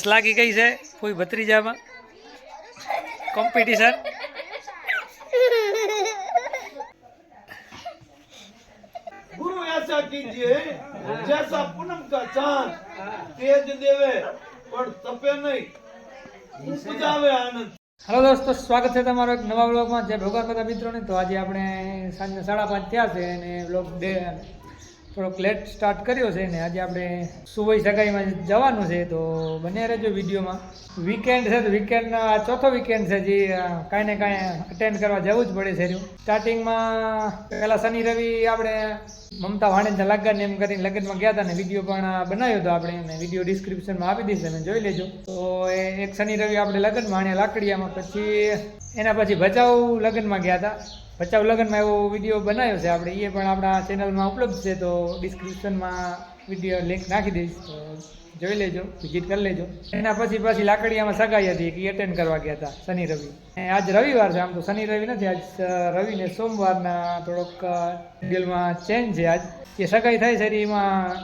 Race લાગી ગઈ છે કોઈ ભત્રીજામાં. કોમ્પિટિશન ગુરુ એસા કીજીએ જૈસા પૂનમ કા ચાંદ પણ તપે નહીં. ઉપજાવે આનંદ. હલો દોસ્તો સ્વાગત છે તમારો એક નવા બ્લોગમાં જે ભોગવત બધા મિત્રોને તો આજે આપણે સાંજના સાડા પાંચ થયા છે અને બ્લોગ ડે થોડોક લેટ સ્ટાર્ટ કર્યો છે ને આજે આપણે સુવઈ સગાઈમાં જવાનું છે તો બને રહેજો વિડીયોમાં. વીકેન્ડ છે તો વીકેન્ડના આ ચોથો વીકેન્ડ છે જે કાંઈ ને કાંઈ અટેન્ડ કરવા જવું જ પડે છે સ્ટાર્ટિંગમાં પહેલા શનિ રવિ આપણે મમતા વાણેજના લગ્ન એમ કરીને લગ્નમાં ગયા હતા ને વીડિયો પણ બનાવ્યો હતો આપણે અને વીડિયો ડિસ્ક્રિપ્શનમાં આપી દઈશ તમે જોઈ લેજો. તો એક શનિ રવિ આપણે લગ્નમાં અને લાકડીયામાં પછી એના પછી ભચાઉ લગ્નમાં ગયા હતા. ભચાઉ લગ્નમાં એવો વીડિયો બનાવ્યો છે. આપણે એ પણ આપણા ચેનલમાં ઉપલબ્ધ છે, તો ડિસ્ક્રિપ્શનમાં વીડિયો લિંક નાખી દઈશ. તો જોઈ લેજો વિઝિટ કરી લેજો. એના પછી પછી લાકડીયામાં સગાઈ હતી કે એટેન્ડ કરવા ગયા હતા, શનિ રવિ. આજ રવિવાર છે, આમ તો શનિ રવિ નથી, આજ રવિને સોમવારના થોડોક શેડ્યુલમાં ચેન્જ છે આજ. જે સગાઈ થાય છે, એમાં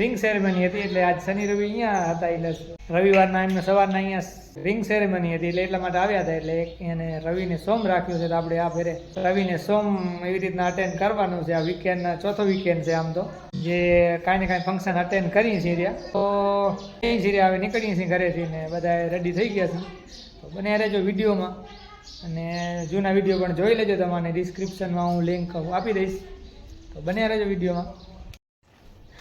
રિંગ સેરેમની હતી એટલે આજ શનિ રવિ અહીંયા હતા એટલે રવિવારના એમને સવારના અહીંયા રિંગ સેરેમની હતી એટલે એટલા માટે આવ્યા હતા એટલે એને રવિને સોમ રાખ્યું છે તો આપણે આ ફેરે રવિને સોમ એવી રીતના અટેન્ડ કરવાનું છે. આ વીકેન્ડના ચોથો વીકેન્ડ છે આમ તો. જે કાંઈ ને કાંઈ ફંક્શન અટેન્ડ કરીએ છીએ ત્યાં. તો એ છીએ હવે નીકળીએ છીએ ઘરેથી ને બધા રેડી થઈ ગયા છે. બને રહેજો વિડીયોમાં. અને જૂના વીડિયો પણ જોઈ લેજો તમારે ડિસ્ક્રિપ્શનમાં હું લિંક આપી દઈશ. તો બને રહેજો વિડીયોમાં.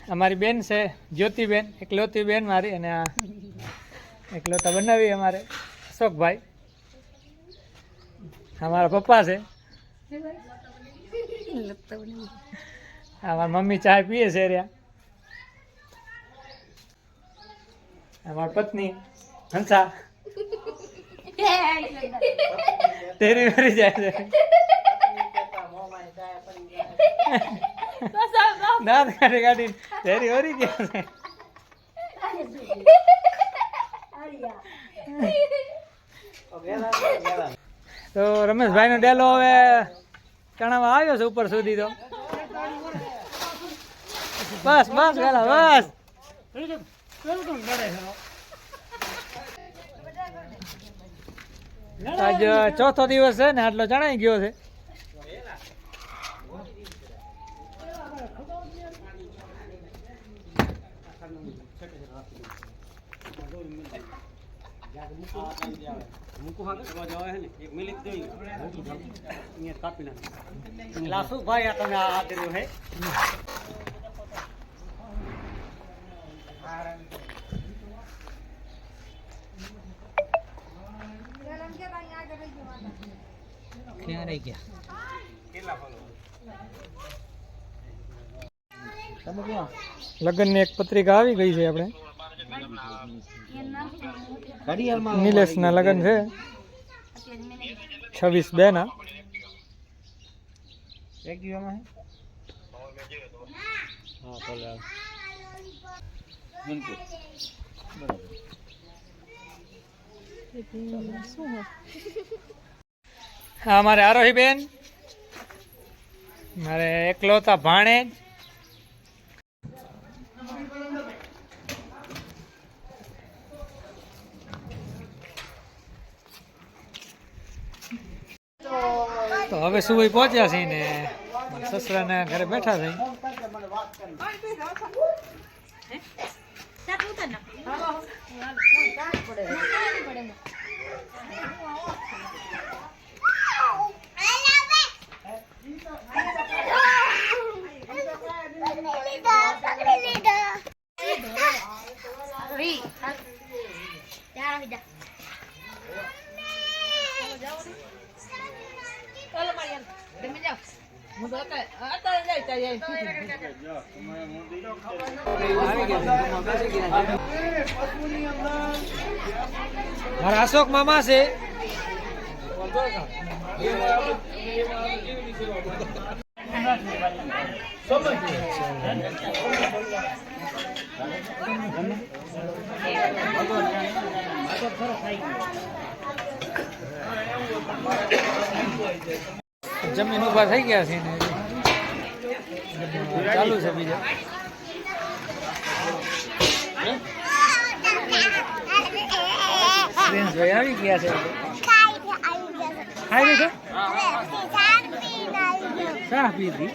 અમારી બેન છે, જ્યોતિબેન એકલોતી બેન મારી અને આ એકલોતા બનાવી અમારે, અશોકભાઈ. અમારા પપ્પા છે. અમારા મમ્મી ચા પીએ છે રહ્યા અમારી પત્ની હંસા તેરી વરી જાય છે. દાંત કાઢી કાઢી. તેરી વરી ગયા છે. તો રમેશભાઈનો ડેલો હવે ચણામાં આવ્યો છે ઉપર સુધી તો. બસ બસ વેલા બસ. આજ ચોથો દિવસ છે ને, આટલો જણાઈ ગયો છે. લાસુભાઈ આ તમે આ કર્યું હે ક્યાં રહી એક પત્રિકા આવી ગઈ છે આપણે. નિલેશના લગ્ન છે. છવ્વીસ બે ના હા મારે આરોહી બેન મારે એકલોતા ભાણેજ તો હવે સુઈ પહોંચ્યા છીએ ને સસરાના ઘરે બેઠા છે મારા અશોક મામા છે. જમીન ઊભા થઈ ગયા છે ને. ચાલુ છે બીજા. પ્રિન્સભાઈ આવી ગયા છે. ખાઈ લીધો? ચા પીધી.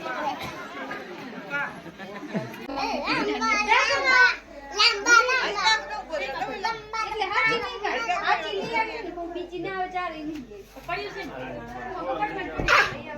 ન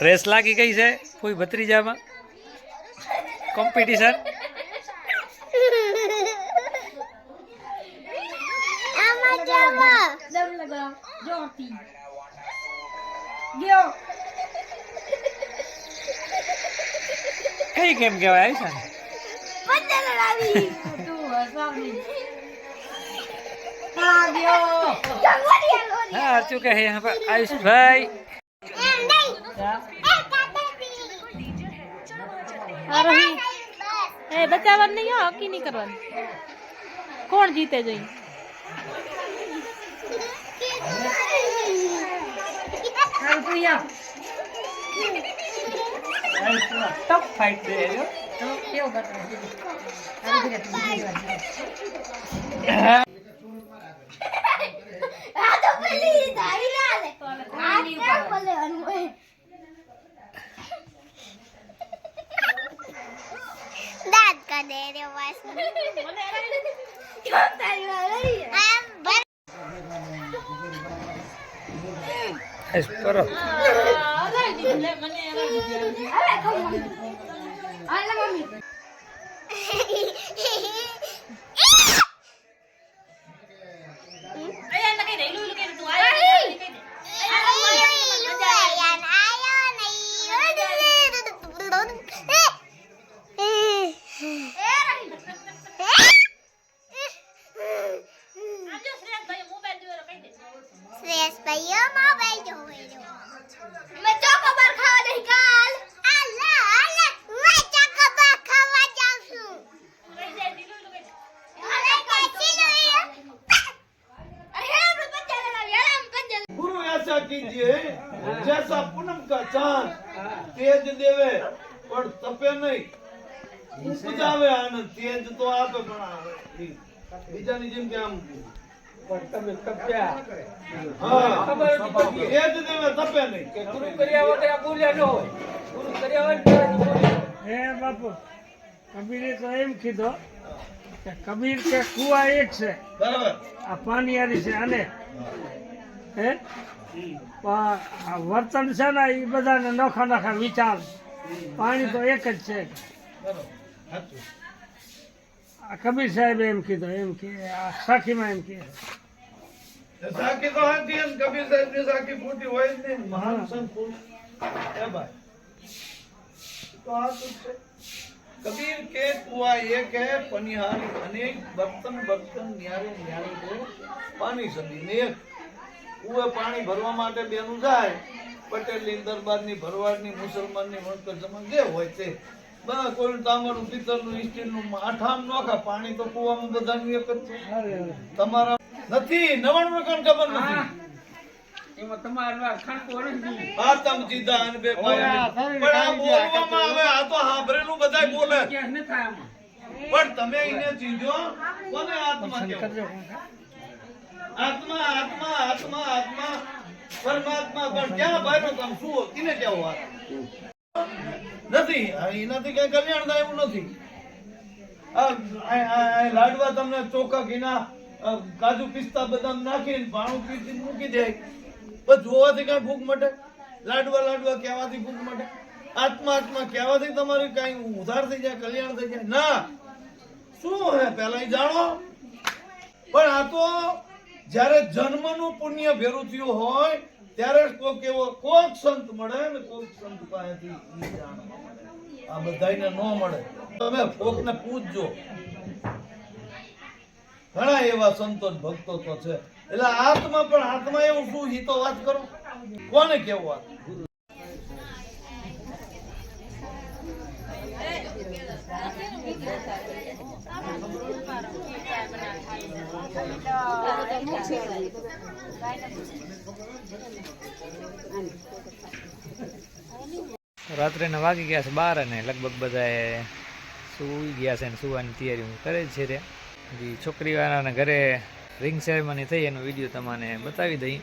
રેસ લાગી ગઈ છે કોઈ ભત્રીજામાં? કોમ્પિટિશન કઈ કેમ તું હસવાની હા અર્ચુ કહે? આયુષભાઈ. એ બચાવવાનું નહીં હો હકી નહીં કરવાનું. કોણ જીતે જોઈ? ટફ ફાઈટ દે કેવું જો તો કેવું બતાવે આવી રીતે તું બીજી વાર. દાંત કાઢે રે વાસ આમ ભર. એસ કરો શ્રેયસ ચાંદ તેજ દેવે પણ તપે નહીં. ઉપજાવે આનંદ તેજ તો આપે પણ આવે. બીજાની જેમ કે આમ. તમે તપ્યા. હા. તેજ તપે નહીં. કે કર્યા વગર આ બોલ્યા ન હોય. હે બાપુ કબીરે તો એમ કીધો કે કબીર કે કુવા એક છે. બરાબર. આ પાણી છે આને. હે? વર્તન છે ને એ બધાને નોખા નોખા વિચાર. પાણી તો એક જ છે. કબીર સાહેબ એમ કીધું, એમ કે સાખીમાં એમ કે. કબીર એ ભાઈ. તો આ કે કુવા એ કે, પનિહારી અનેક બર્તન બર્તન ન્યારે ન્યારે પાણી સદી ને એક. કુએ પાણી ભરવા માટે બેનું જાય પટેલની દરબારની ભરવાડની મુસલમાનની વણકર સમાન જે હોય તે. બસ કોઈ તાંબાનું પિત્તળનું સ્ટીલનું આઠામ નોખા પાણી તો કુવામાં બધાનું એક જ તમારા નથી નવાણું કાન ખબર નથી. એમાં તમારે ખાનપુર નથી આ તમ સીધા અને બે પાયા. પણ આ બોલવામાં આવે આ તો હાભરેલું બધા બોલે. ક્યાં ન થાય પણ તમે એને ચીજો કોને આત્મા કહેવાય? આત્મા આત્મા આત્મા આત્મા. પરમાત્મા, પણ ક્યાં ભાઈનો કામ? શું? કિને કહેવું આ? નથી એનાથી કઈ કલ્યાણ થાય એવું નથી. લાડવા તમને ચોખા, ઘીના કાજુ પિસ્તા બદામ નાખીને ભાણું પીસી મૂકી દે. બસ જોવાથી કઈ ભૂખ મટે? લાડવા લાડવા કહેવાથી ભૂખ મટે? આત્મા આત્મા કહેવાથી તમારી કઈ ઉધાર થઈ જાય, કલ્યાણ થઈ જાય? ના. શું હે પેલા જાણો. પણ આ તો જ્યારે જન્મનું પુણ્ય ભેરું થયું હોય, ત્યારે કોક એવો, કોક સંત મળે ને કોક સંત પાસેથી આ બધાને ન મળે. તમે કોકને પૂછજો. ઘણા એવા સંતો ભક્તો તો છે. એટલે આત્મા પણ આત્મા એવું શું હિતો વાત કરો? કોને કેવું વાત રાત્રેના વાગી ગયા છે બાર અને લગભગ બધાએ સૂઈ ગયા છે ને સુવાની તૈયારી કરે જ છે તે. છોકરી છોકરીવાળાના ઘરે રિંગ સેરેમની થઈ એનો વીડિયો તમને બતાવી દઈ.